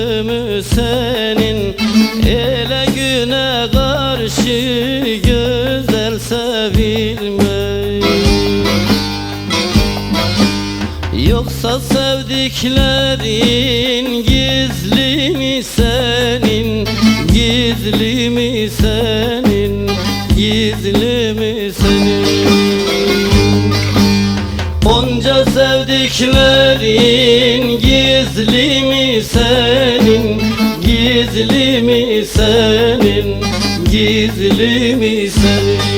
yüzümü senin Ele güne karşı gözler sevilmez. Yoksa sevdiklerin gizli mi senin Gizli mi senin Gizli sevdiklerin gizli mi senin? Gizli mi senin? Gizli mi senin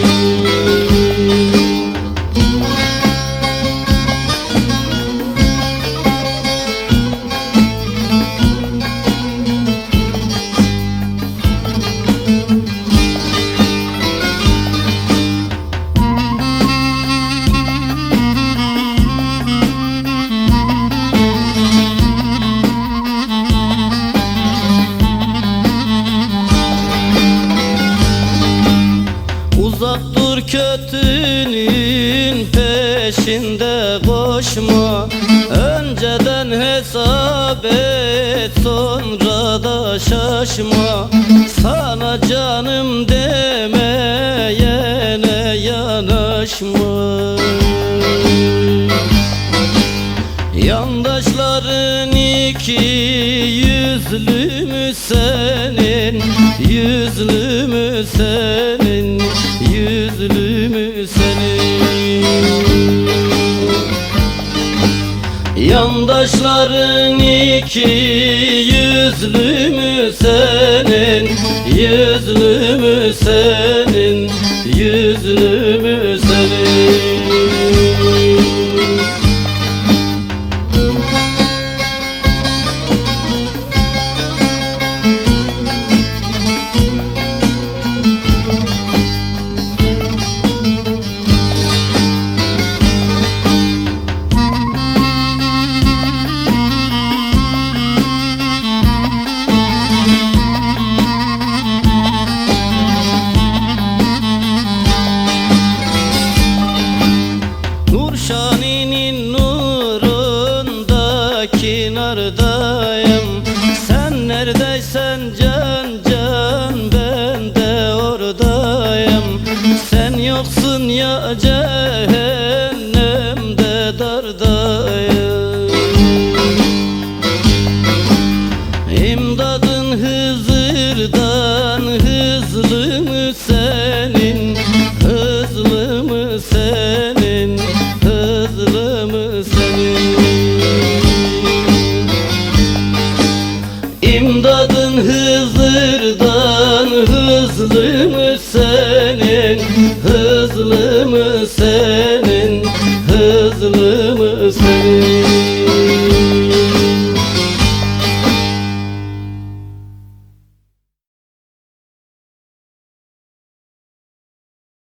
kötünün peşinde koşma. Önceden hesap et sonra da şaşma. Sana canım demeyene yanaşma. Yandaşların iki yüzlü mü senin Yüzlü mü senin Yüzlü mü senin Yandaşların iki yüzlü mü senin? Yüzlü mü senin nurundaki nardayım Sen neredeysen can can ben de oradayım. Sen yoksun ya cehennemde İmdadın Hızır'dan hızlı mı senin? Hızlı mı senin? Hızlı mı senin?